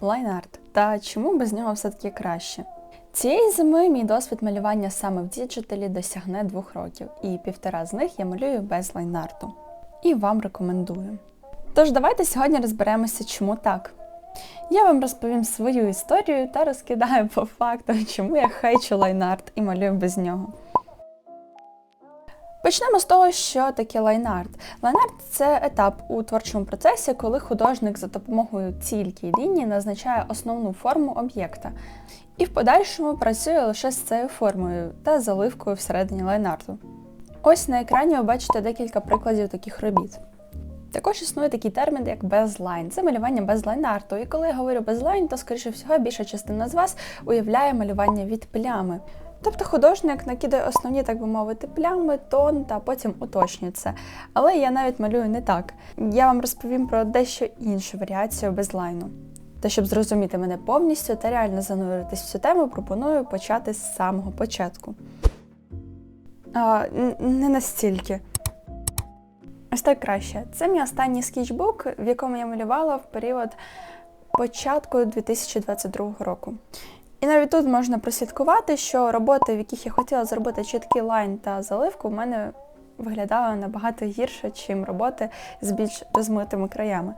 Лайнарт. Та чому без нього все-таки краще? Цієї зими мій досвід малювання саме в діджиталі досягне двох років, і півтора з них я малюю без лайнарту. І вам рекомендую. Тож давайте сьогодні розберемося, чому так. Я вам розповім свою історію та розкидаю по фактам, чому я хейчу лайнарт і малюю без нього. Почнемо з того, що таке лайнарт. Лайнарт це етап у творчому процесі, коли художник за допомогою тільки лінії назначає основну форму об'єкта. І в подальшому працює лише з цією формою та заливкою всередині лайнарту. Ось на екрані ви бачите декілька прикладів таких робіт. Також існує такий термін, як безлайн. Це малювання без лайнарту. І коли я говорю безлайн, то, скоріше всього, більша частина з вас уявляє малювання від плями. Тобто художник накидає основні, так би мовити, плями, тон та потім уточнює це. Але я навіть малюю не так. Я вам розповім про дещо іншу варіацію безлайну. Та щоб зрозуміти мене повністю та реально зануритись в цю тему, пропоную почати з самого початку. А, Не настільки. Ось так краще. Це мій останній скетчбук, в якому я малювала в період початку 2022 року. І навіть тут можна прослідкувати, що роботи, в яких я хотіла зробити чіткий лайн та заливку, в мене виглядали набагато гірше, ніж роботи з більш розмитими краями.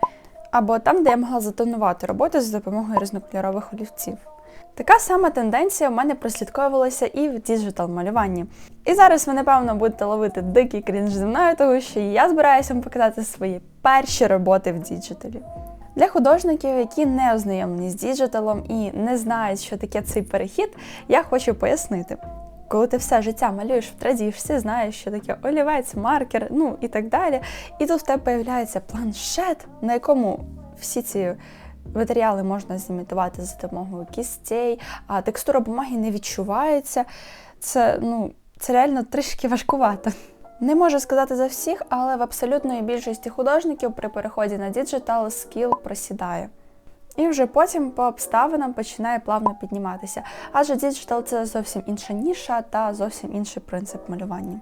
Або там, де я могла затонувати роботи за допомогою різнокольорових олівців. Така сама тенденція в мене прослідковувалася і в діджитал малюванні. І зараз ви, напевно, будете ловити дикий крінж зі мною, тому що я збираюся вам показати свої перші роботи в діджиталі. Для художників, які не ознайомлені з діджиталом і не знають, що таке цей перехід, я хочу пояснити. Коли ти все життя малюєш в традіжці, знаєш, що таке олівець, маркер, ну і так далі. І тут в тебе з'являється планшет, на якому всі ці матеріали можна зімітувати за допомогою кістей, а текстура бумаги не відчувається. Це, ну, це реально трішки важкувато. Не можу сказати за всіх, але в абсолютної більшості художників при переході на діджитал скіл просідає. І вже потім по обставинам починає плавно підніматися. Адже діджитал це зовсім інша ніша та зовсім інший принцип малювання.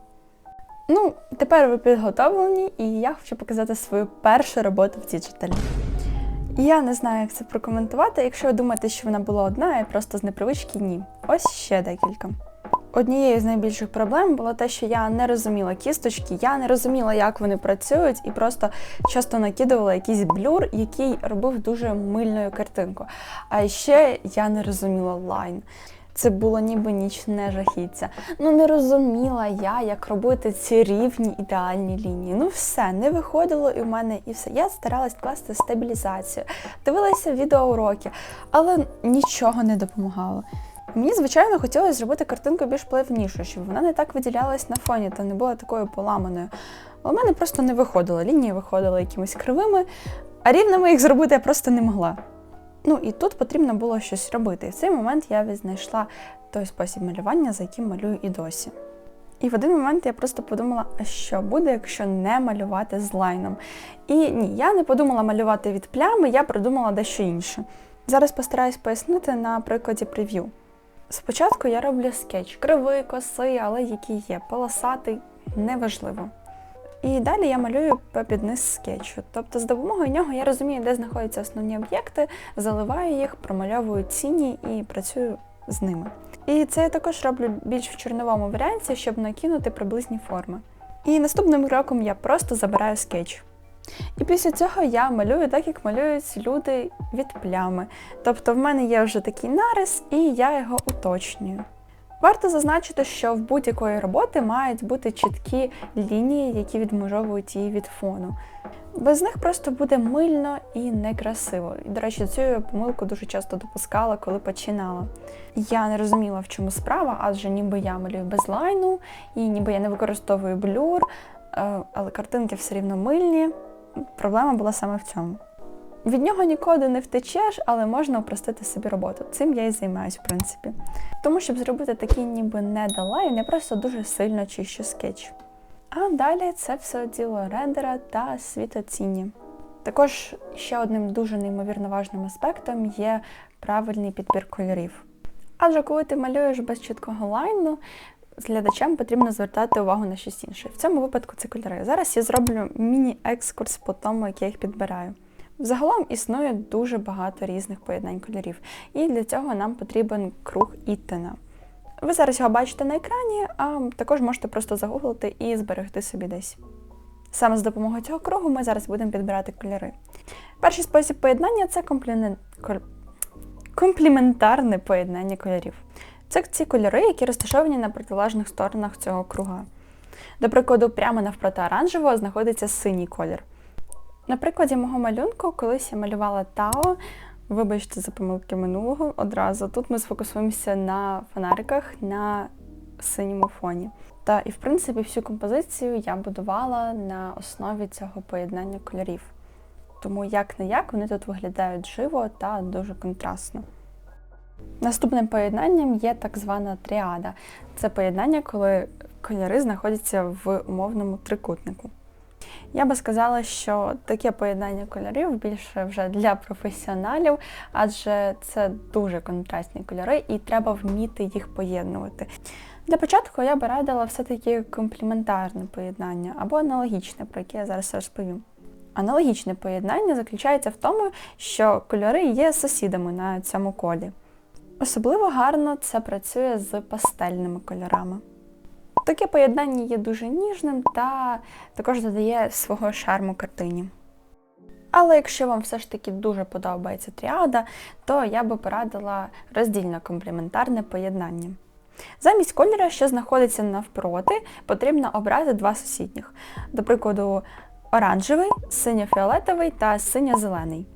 Ну, тепер ви підготовлені, і я хочу показати свою першу роботу в діджиталі. Я не знаю, як це прокоментувати. Якщо ви думаєте, що вона була одна, і просто з непривички ні. Ось ще декілька. Однією з найбільших проблем було те, що я не розуміла кісточки, я не розуміла, як вони працюють, і просто часто накидувала якийсь блюр, який робив дуже мильною картинку. А ще я не розуміла лайн. Це було ніби нічне жахіття. Ну не розуміла я, як робити ці рівні ідеальні лінії. Ну все, не виходило і в мене і все. Я старалась класти стабілізацію, дивилася відеоуроки, але нічого не допомагало. Мені, звичайно, хотілося зробити картинку більш плавнішу, щоб вона не так виділялась на фоні та не була такою поламаною. Але в мене просто не виходило. Лінії виходили якимись кривими, а рівними їх зробити я просто не могла. Ну і тут потрібно було щось робити. І в цей момент я відзнайшла той спосіб малювання, за яким малюю і досі. І в один момент я просто подумала, а що буде, якщо не малювати з лайном. І ні, я не подумала малювати від плями, я придумала дещо інше. Зараз постараюсь пояснити на прикладі прев'ю. Спочатку я роблю скетч, кривий, косий, але який є, полосатий, неважливо. І далі я малюю під низ скетчу. Тобто з допомогою нього я розумію, де знаходяться основні об'єкти, заливаю їх, промальовую ціні і працюю з ними. І це я також роблю більш в чорновому варіанті, щоб накинути приблизні форми. І наступним кроком я просто забираю скетч. І після цього я малюю так, як малюють люди від плями. Тобто в мене є вже такий нарис, і я його уточнюю. Варто зазначити, що в будь-якої роботи мають бути чіткі лінії, які відмежовують її від фону. Без них просто буде мильно і некрасиво. І, до речі, цю помилку дуже часто допускала, коли починала. Я не розуміла, в чому справа, адже ніби я малюю без лайну, і ніби я не використовую блюр, е, але картинки все рівно мильні. Проблема була саме в цьому. Від нього нікуди не втечеш, але можна упростити собі роботу. Цим я і займаюся, в принципі. Тому, щоб зробити такий ніби не долайн, я просто дуже сильно чищу скетч. А далі це все діло рендера та світоціння. Також ще одним дуже неймовірно важним аспектом є правильний підбір кольорів. Адже коли ти малюєш без чіткого лайну, глядачам потрібно звертати увагу на щось інше. В цьому випадку це кольори. Зараз я зроблю міні-екскурс по тому, як я їх підбираю. Взагалом існує дуже багато різних поєднань кольорів, і для цього нам потрібен круг Іттена. Ви зараз його бачите на екрані, а також можете просто загуглити і зберегти собі десь. Саме з допомогою цього кругу ми зараз будемо підбирати кольори. Перший спосіб поєднання це комплімен... кол- компліментарне поєднання кольорів. Це ці кольори, які розташовані на протилежних сторонах цього круга. До прикладу, прямо навпроти оранжевого знаходиться синій колір. На прикладі мого малюнку, колись я малювала Тао, вибачте за помилки минулого одразу. Тут ми сфокусуємося на фонариках на синьому фоні. Та і в принципі всю композицію я будувала на основі цього поєднання кольорів. Тому як не як вони тут виглядають живо та дуже контрастно. Наступним поєднанням є так звана тріада. Це поєднання, коли кольори знаходяться в умовному трикутнику. Я би сказала, що таке поєднання кольорів більше вже для професіоналів, адже це дуже контрастні кольори і треба вміти їх поєднувати. Для початку я би радила все-таки компліментарне поєднання або аналогічне, про яке я зараз розповім. Аналогічне поєднання заключається в тому, що кольори є сусідами на цьому колі. Особливо гарно це працює з пастельними кольорами. Таке поєднання є дуже ніжним та також додає свого шарму картині. Але якщо вам все ж таки дуже подобається тріада, то я би порадила роздільно компліментарне поєднання. Замість кольора, що знаходиться навпроти, потрібно обрати два сусідніх. До прикладу, оранжевий, синьо-фіолетовий та синьо-зелений.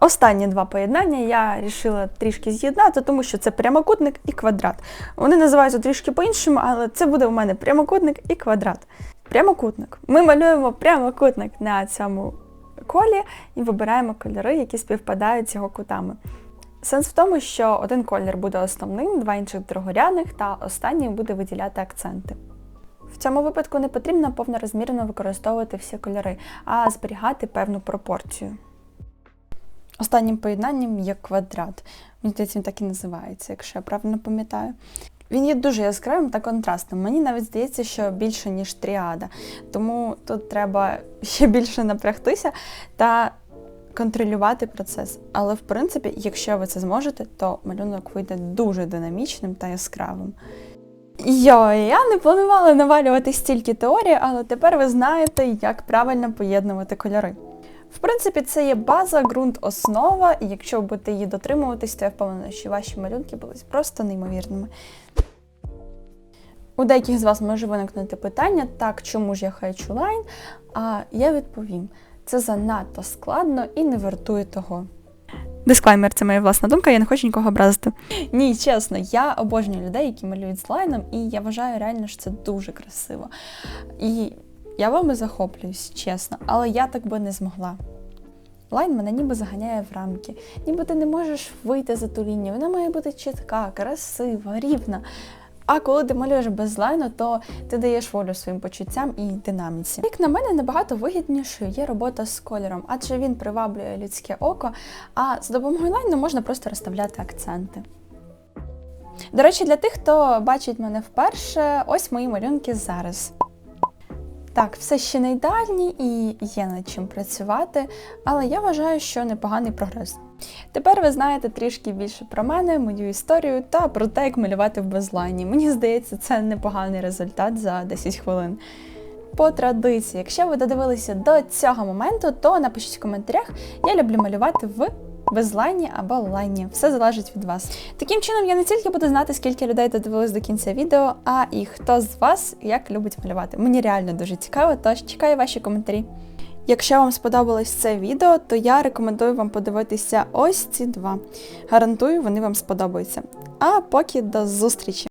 Останні два поєднання я вирішила трішки з'єднати, тому що це прямокутник і квадрат. Вони називаються трішки по-іншому, але це буде у мене прямокутник і квадрат. Прямокутник. Ми малюємо прямокутник на цьому колі і вибираємо кольори, які співпадають з його кутами. Сенс в тому, що один колір буде основним, два інших другорядних, та останній буде виділяти акценти. В цьому випадку не потрібно повнорозмірно використовувати всі кольори, а зберігати певну пропорцію. Останнім поєднанням є квадрат. Мені здається, він так і називається, якщо я правильно пам'ятаю. Він є дуже яскравим та контрастним. Мені навіть здається, що більше, ніж тріада. Тому тут треба ще більше напрягтися та контролювати процес. Але, в принципі, якщо ви це зможете, то малюнок вийде дуже динамічним та яскравим. Йой, я не планувала навалювати стільки теорії, але тепер ви знаєте, як правильно поєднувати кольори. В принципі, це є база, ґрунт, основа, і якщо будете її дотримуватись, то я впевнена, що ваші малюнки будуть просто неймовірними. У деяких з вас може виникнути питання, так, чому ж я хочу лайн? А я відповім: це занадто складно і не вартує того. Дисклаймер, це моя власна думка, я не хочу нікого образити. Ні, чесно, я обожнюю людей, які малюють з лайном, і я вважаю реально, що це дуже красиво. І я вами захоплююсь, чесно, але я так би не змогла. Лайн мене ніби заганяє в рамки, ніби ти не можеш вийти за ту лінію. Вона має бути чітка, красива, рівна. А коли ти малюєш без лайну, то ти даєш волю своїм почуттям і динаміці. Як на мене, набагато вигіднішою є робота з кольором, адже він приваблює людське око, а з допомогою лайну можна просто розставляти акценти. До речі, для тих, хто бачить мене вперше, ось мої малюнки зараз. Так, все ще не ідеальні і є над чим працювати, але я вважаю, що непоганий прогрес. Тепер ви знаєте трішки більше про мене, мою історію та про те, як малювати в безлайні. Мені здається, це непоганий результат за 10 хвилин. По традиції, якщо ви додивилися до цього моменту, то напишіть в коментарях, я люблю малювати в безлайні або лайні. Все залежить від вас. Таким чином, я не тільки буду знати, скільки людей додивились до кінця відео, а і хто з вас як любить малювати. Мені реально дуже цікаво, тож чекаю ваші коментарі. Якщо вам сподобалось це відео, то я рекомендую вам подивитися ось ці два. Гарантую, вони вам сподобаються. А поки до зустрічі!